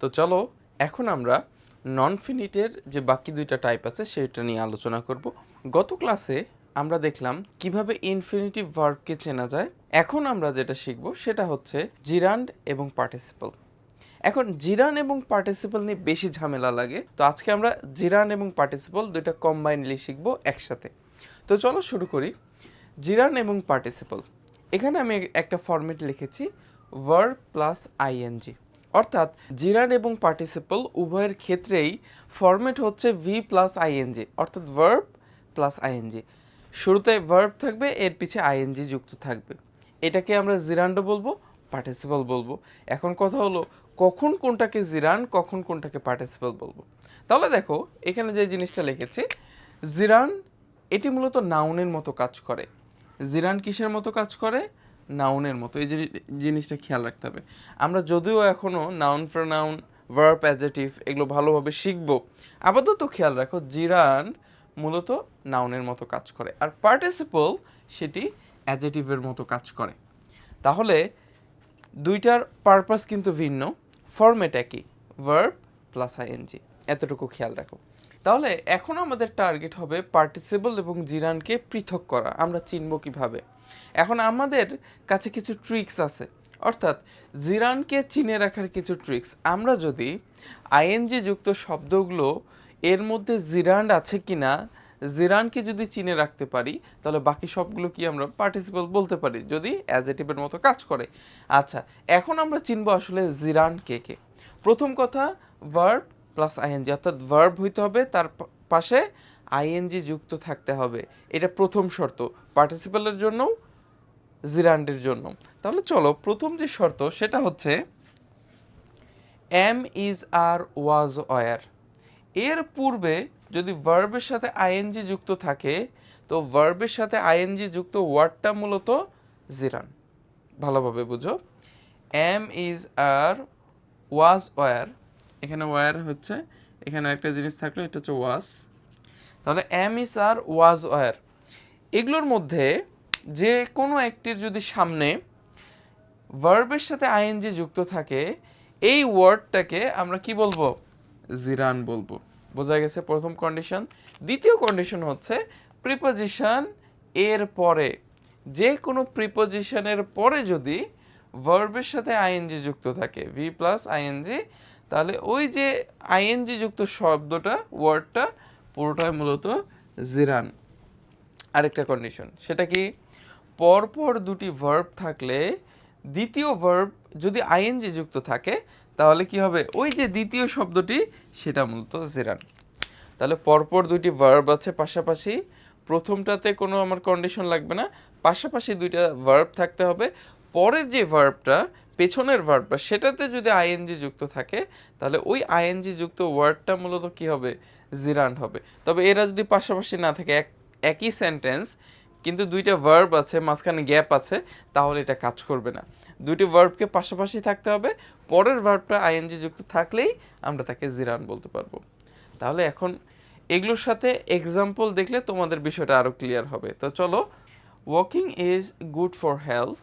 তো চলো, এখন আমরা নন ফিনিটের যে বাকি দুইটা টাইপ আছে সেটা নিয়ে আলোচনা করব। গত ক্লাসে আমরা দেখলাম কীভাবে ইনফিনিটিভ ভার্বকে চেনা যায়। এখন আমরা যেটা শিখব, সেটা হচ্ছে জিরান্ড এবং পার্টিসিপল এখন জিরান এবং পার্টিসিপল নিয়ে বেশি ঝামেলা লাগে, তো আজকে আমরা জিরান এবং পার্টিসিপল দুইটা কম্বাইনলি শিখব একসাথে। তো চলো শুরু করি। জিরান এবং পার্টিসিপল এখানে আমি একটা ফরম্যাট লিখেছি ভার্ব প্লাস আইএনজি অর্থাৎ জিরান এবং পার্টিসিপল উভয়ের ক্ষেত্রেই ফরম্যাট হচ্ছে ভি প্লাস আইএনজি অর্থাৎ ভার্ব প্লাস আইএনজি শুরুতে ভার্ব থাকবে, এর পিছে আইএনজি যুক্ত থাকবে। এটাকে আমরা জিরান্ডো বলব, পার্টিসিপল বলব। এখন কথা হলো, কখন কোনটাকে জিরান, কখন কোনটাকে পার্টিসিপল বলব। তাহলে দেখো, এখানে যে জিনিসটা লিখেছি, জিরান এটি মূলত নাউনের মতো কাজ করে। জিরান কিসের মতো কাজ করে? নাউনের মতো, এই জিনিসটা খেয়াল রাখতে হবে। আমরা যদিও এখনও নাউন নাউন ভার্ব অ্যাডজেটিভ এগুলো ভালোভাবে শিখব, আপাতত খেয়াল রাখো, জিরান মূলত নাউনের মতো কাজ করে, আর পার্টিসিপল সেটি অ্যাজেটিভের মতো কাজ করে। তাহলে দুইটার পারপাস কিন্তু ভিন্ন ফরম্যাট একই ভার্ব প্লাস আইএনজি এতটুকু খেয়াল রাখো। তাহলে এখন আমাদের টার্গেট হবে পার্টিসিপল এবং জিরানকে পৃথক করা, আমরা চিনব কীভাবে। এখন আমাদের কাছে কিছু ট্রিক্স আছে, অর্থাৎ জিরানকে চিনে রাখার কিছু ট্রিক্স আমরা যদি আইএনজি যুক্ত শব্দগুলো এর মধ্যে জিরান্ড আছে কিনা, জিরানকে যদি চিনে রাখতে পারি, তাহলে বাকি সবগুলো কি আমরা পার্টিসিপল বলতে পারি, যদি অ্যাজেটিভের মতো কাজ করে। আচ্ছা এখন আমরা চিনব আসলে জিরান কে কে। প্রথম কথা ভার্ব প্লাস আইএনজি অর্থাৎ ভার্ব হইতে হবে, তার পাশে আইএনজি যুক্ত থাকতে হবে। এটা প্রথম শর্ত পার্টিসিপলের জন্য জিরান্ডের জন্য। তাহলে চলো, প্রথম যে শর্ত, সেটা হচ্ছে am is are was were এর পূর্বে যদি ভার্বের সাথে আইএনজি যুক্ত থাকে, তো ভার্বের সাথে আইএনজি যুক্ত ওয়ার্ডটা মূলত জিরান ভালোভাবে বুঝো। Am is are was were এখানে ওয়ার হচ্ছে, এখানে একটা জিনিস থাকল, এটা হচ্ছে ওয়াজ তাহলে M is R was war এগুলোর মধ্যে যে কোনো একটির যদি সামনে ভার্বের সাথে আইএনজি যুক্ত থাকে, এই ওয়ার্ডটাকে আমরা কি বলব? জিরান বলব। বোঝা গেছে প্রথম কন্ডিশন দ্বিতীয় কন্ডিশন হচ্ছে প্রিপোজিশন এর পরে। যে কোনো প্রিপোজিশনের পরে যদি ভার্বের সাথে আইএনজি যুক্ত থাকে ভি প্লাস আইএনজি তাহলে ওই যে আইএনজি যুক্ত শব্দটা, ওয়ার্ডটা পুরোটাই মূলত জিরান। আরেকটা কন্ডিশন সেটা কি? পরপর দুটি ভার্ব থাকলে দ্বিতীয় ভার্ব যদি আইএনজি যুক্ত থাকে, তাহলে কি হবে? ওই যে দ্বিতীয় শব্দটি, সেটা মূলত জিরান। তাহলে পরপর দুইটি ভার্ব আছে পাশাপাশি। প্রথমটাতে কোনো আমার কন্ডিশন লাগবে না। পাশাপাশি দুইটা ভার্ব থাকতে হবে। পরের যে ভার্বটা পেছনের ভার্বটা সেটাতে যদি আইএনজি যুক্ত থাকে, তাহলে ওই আইএনজি যুক্ত ওয়ার্ডটা মূলত কি হবে? জিরান হবে। তবে এরা যদি পাশাপাশি না থাকে, এক, একই সেন্টেন্স কিন্তু দুইটা ভার্ব আছে, মাঝখানে গ্যাপ আছে, তাহলে এটা কাজ করবে না। দুইটি ভার্বকে পাশাপাশি থাকতে হবে, পরের ভার্বটা আইএনজি যুক্ত থাকলেই আমরা তাকে জিরান বলতে পারব। তাহলে এখন এগুলোর সাথে এক্সাম্পল দেখলে তোমাদের বিষয়টা আরও ক্লিয়ার হবে। তো চলো walking is good for health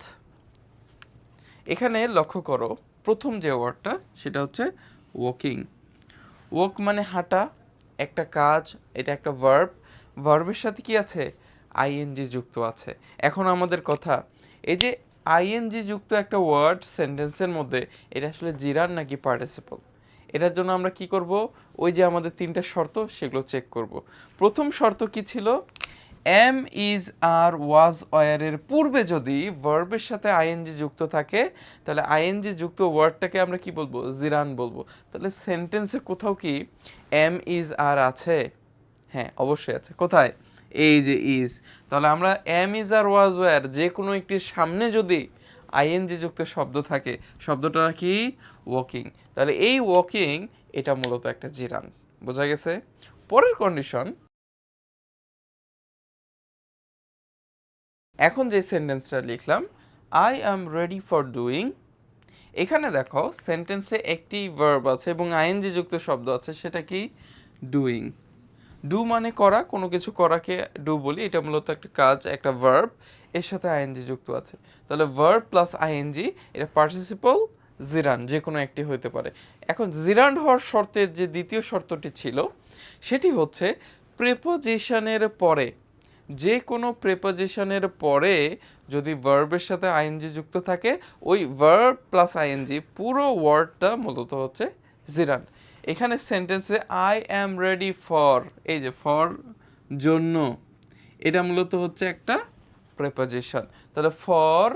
এখানে লক্ষ্য করো, প্রথম যে ওয়ার্ডটা সেটা হচ্ছে ওয়াকিং ওয়াক মানে হাঁটা, একটা কাজ, এটা একটা ভার্ব ভার্বের সাথে কি আছে? আইএনজি যুক্ত আছে। এখন আমাদের কথা, এই যে আইএনজি যুক্ত একটা ওয়ার্ড সেন্টেন্সের মধ্যে, এটা আসলে জিরান নাকি পার্টিসিপল এটার জন্য আমরা কি করব? ওই যে আমাদের তিনটা শর্ত, সেগুলো চেক করব। প্রথম শর্ত কি ছিল? এম ইজ আর ওয়াজ অয়ারের পূর্বে যদি ভার্বের সাথে আইএনজি যুক্ত থাকে, তাহলে আইএনজি যুক্ত ওয়ার্ডটাকে আমরা কি বলব? জিরান বলব। তাহলে সেন্টেন্সে কোথাও কি এম ইজ আর আছে? হ্যাঁ অবশ্যই আছে। কোথায়? এই যে ইজ তাহলে আমরা am is are was were যে কোনো একটির সামনে যদি আইএনজি যুক্ত শব্দ থাকে, শব্দটা কি? ওয়াকিং তাহলে এই ওয়াকিং এটা মূলত একটা জিরান বোঝা গেছে? পরের কন্ডিশন এখন যে সেন্টেন্সটা লিখলাম I am ready for doing এখানে দেখো, সেন্টেন্সে একটি ভার্ব আছে এবং আইএনজি যুক্ত শব্দ আছে, সেটা কি? ডুইং ডু মানে করা, কোনো কিছু করাকে ডু বলি, এটা মূলত একটা কাজ, একটা ভার্ব এর সাথে আইএনজি যুক্ত আছে। তাহলে ভার্ব প্লাস আইএনজি এটা পার্টিসিপল জিরান যে কোনো একটি হইতে পারে। এখন জিরান হওয়ার শর্তের যে দ্বিতীয় শর্তটি ছিল, সেটি হচ্ছে প্রেপোজিশনের পরে যে কোনো প্রেপোজিশনের পরে যদি ভার্বের সাথে আইএনজি যুক্ত থাকে, ওই ভার্ব প্লাস আইএনজি পুরো ওয়ার্ডটা মূলত হচ্ছে জিরান এখানে সেন্টেন্সে আই অ্যাম রেডি ফর এই যে ফর জন্য, এটা মূলত হচ্ছে একটা প্রেপোজিশন তাহলে ফর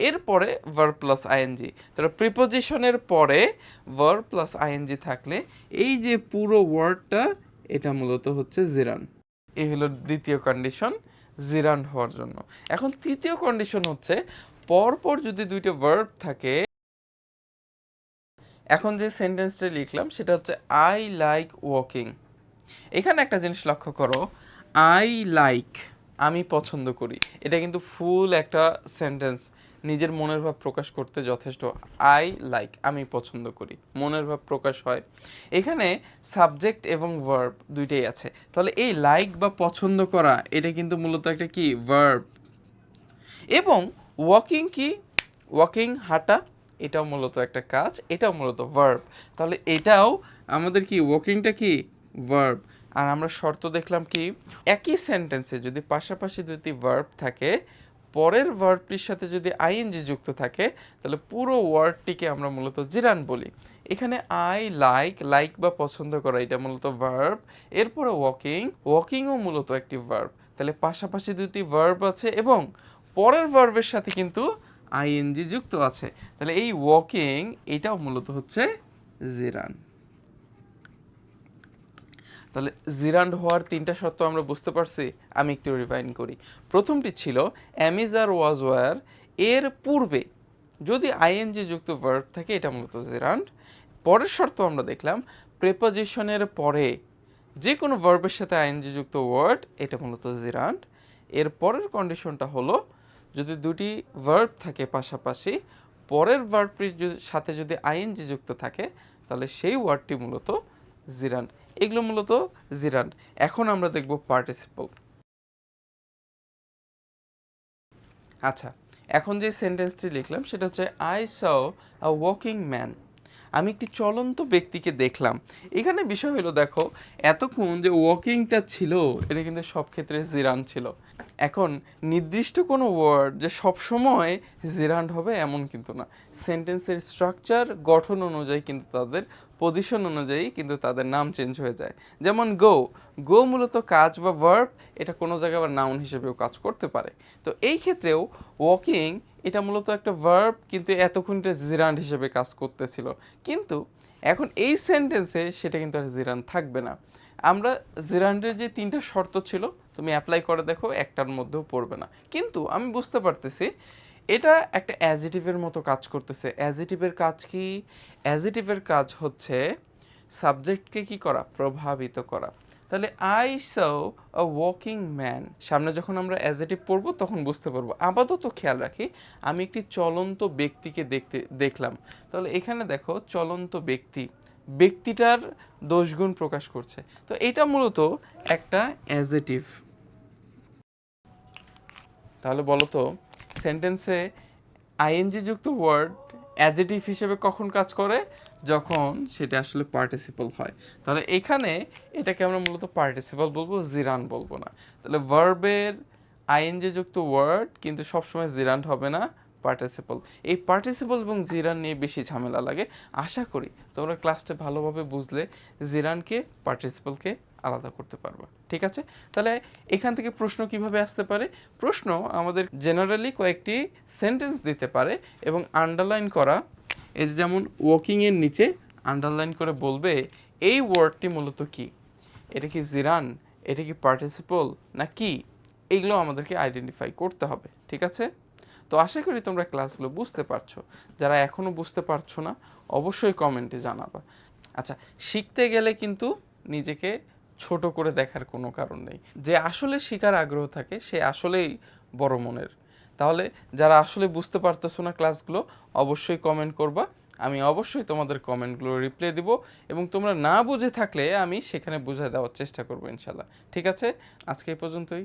এরপরে ভার প্লাস আইএনজি তাহলে প্রিপোজিশনের পরে ভার প্লাস আইএনজি থাকলে এই যে পুরো ওয়ার্ডটা এটা মূলত হচ্ছে জিরান এই হলো দ্বিতীয় কন্ডিশন জিরান হওয়ার জন্য। এখন তৃতীয় কন্ডিশন হচ্ছে, পরপর যদি দুইটা ভার্ব থাকে, এখন যে সেন্টেন্সটা লিখলাম, সেটা হচ্ছে আই লাইক ওয়াকিং এখানে একটা জিনিস লক্ষ্য করো আই লাইক আমি পছন্দ করি। এটা কিন্তু ফুল একটা সেন্টেন্স নিজের মনের ভাব প্রকাশ করতে যথেষ্ট। আই লাইক আমি পছন্দ করি। মনের ভাব প্রকাশ হয়। এখানে সাবজেক্ট এবং ভার্ব দুইটাই আছে। তাহলে এই লাইক বা পছন্দ করা, এটা কিন্তু মূলত একটা কি? ভার্ব এবং ওয়াকিং কি? ওয়াকিং হাঁটা, এটাও মূলত একটা কাজ। এটাও মূলত ভার্ব তাহলে এটাও আমাদের কি? ওয়াকিংটা কি? ভার্ব আর আমরা শর্ত দেখলাম কি? একই সেন্টেন্সে যদি পাশাপাশি দুটি ভার্ব থাকে, পরের ভার্বটির সাথে যদি আইএনজি যুক্ত থাকে, তাহলে পুরো ওয়ার্ডটিকে আমরা মূলত জিরান বলি। এখানে আই লাইক লাইক বা পছন্দ করা, এটা মূলত ভার্ব এরপরে ওয়াকিং ওয়াকিংও মূলত একটি ভার্ব তাহলে পাশাপাশি দুটি ভার্ব আছে এবং পরের ভার্বের সাথে কিন্তু আইএনজি যুক্ত আছে। তাহলে এই ওয়াকিং এটাও মূলত হচ্ছে জিরান। তাহলে জিরান্ড হওয়ার তিনটা শর্ত আমরা বুঝতে পারছি, আমি একটু রিভাইন করি। প্রথমটি ছিল, অ্যামিজার ওয়াজ ওয়ার এর পূর্বে যদি আইএনজি যুক্ত ভার্ব থাকে, এটা মূলত জিরান্ড। পরের শর্ত আমরা দেখলাম প্রেপোজিশনের পরে যে কোনো ভার্বের সাথে আইএনজি যুক্ত ওয়ার্ড এটা মূলত জিরান্ড। এর পরের কন্ডিশনটা হলো, যদি দুটি ভার্ব থাকে পাশাপাশি, পরের ভার্বটির সাথে যদি আইএনজি যুক্ত থাকে, তাহলে সেই ওয়ার্ডটি মূলত জিরান্ড। এগুলো মূলত জিরান। এখন আমরা দেখব পার্টিসিপল আচ্ছা এখন যে সেন্টেন্সটি লিখলাম, সেটা হচ্ছে I saw a walking man আমি একটি চলন্ত ব্যক্তিকে দেখলাম। এখানে বিষয় হলো, দেখো, এতক্ষণ যে ওয়াকিংটা ছিল, এটা কিন্তু সব ক্ষেত্রে জিরান ছিল। এখন, নির্দিষ্ট কোনো ওয়ার্ড যে সব সময় জিরান্ড হবে, এমন কিন্তু না। সেন্টেন্সের স্ট্রাকচার গঠন অনুযায়ী কিন্তু তাদের পজিশন অনুযায়ী কিন্তু তাদের নাম চেঞ্জ হয়ে যায়। যেমন গো গো মূলত কাজ বা ভার্ব এটা কোনো জায়গায় আবার নাউন হিসেবেও কাজ করতে পারে। তো এই ক্ষেত্রেও ওয়াকিং এটা মূলত একটা ভার্ব কিন্তু এতক্ষণ এটা জিরান্ড হিসেবে কাজ করতেছিল। কিন্তু এখন এই সেন্টেন্সে সেটা কিন্তু আর জিরান থাকবে না। আমরা জিরান্ডের যে তিনটা শর্ত ছিল, তুমি অ্যাপ্লাই করে দেখো, একটার মধ্যেও পড়বে না। কিন্তু আমি বুঝতে পারতেছি এটা একটা অ্যাজিটিভের মতো কাজ করতেছে। অ্যাজিটিভের কাজ কি? অ্যাজিটিভের কাজ হচ্ছে সাবজেক্টকে কি করা? প্রভাবিত করা। তাহলে I saw a walking man সামনে যখন আমরা অ্যাজেটিভ পড়ব, তখন বুঝতে পারব। আপাতত খেয়াল রাখি, আমি একটি চলন্ত ব্যক্তিকে দেখতে, দেখলাম। তাহলে এখানে দেখো, চলন্ত ব্যক্তি। ব্যক্তিটার দোষগুণ প্রকাশ করছে। তো এটা মূলত একটা অ্যাজেটিভ তাহলে বলো তো সেন্টেন্সে আইএনজি যুক্ত ওয়ার্ড অ্যাজেটিভ হিসেবে কখন কাজ করে? যখন সেটা আসলে পার্টিসিপল হয়। তাহলে এখানে এটাকে আমরা মূলত পার্টিসিপল বলব জিরান বলব না। তাহলে ভার্বের আইএনজি যুক্ত ওয়ার্ড কিন্তু সবসময় জিরান হবে না পার্টিসিপল এই পার্টিসিপল এবং জিরান নিয়ে বেশি ঝামেলা লাগে। আশা করি তোমরা ক্লাসটা ভালোভাবে বুঝলে জিরানকে পার্টিসিপলকে আলাদা করতে পারবা। ঠিক আছে? তাহলে এখান থেকে প্রশ্ন কীভাবে আসতে পারে? প্রশ্ন আমাদের জেনারেলি কয়েকটি সেন্টেন্স দিতে পারে এবং আন্ডারলাইন করা। এই যেমন ওয়াকিংয়ের নিচে আন্ডারলাইন করে বলবে, এই ওয়ার্ডটি মূলত কি? এটা কি জিরান এটা কি পার্টিসিপল না কি? এইগুলো আমাদেরকে আইডেন্টিফাই করতে হবে। ঠিক আছে? তো আশা করি তোমরা ক্লাসগুলো বুঝতে পারছ। যারা এখনও বুঝতে পারছ না, অবশ্যই কমেন্টে জানাবা। আচ্ছা শিখতে গেলে কিন্তু নিজেকে ছোট করে দেখার কোনো কারণ নেই। যে আসলে শিকার আগ্রহ থাকে, সে আসলেই বড় মনের। তাহলে যারা আসলে বুঝতে পারতেছো না ক্লাসগুলো, অবশ্যই কমেন্ট করবা। আমি অবশ্যই তোমাদের কমেন্টগুলো রিপ্লাই দিব এবং তোমরা না বুঝে থাকলে আমি সেখানে বুঝে দেওয়ার চেষ্টা করব ইনশাল্লাহ। ঠিক আছে? আজকে এই পর্যন্তই।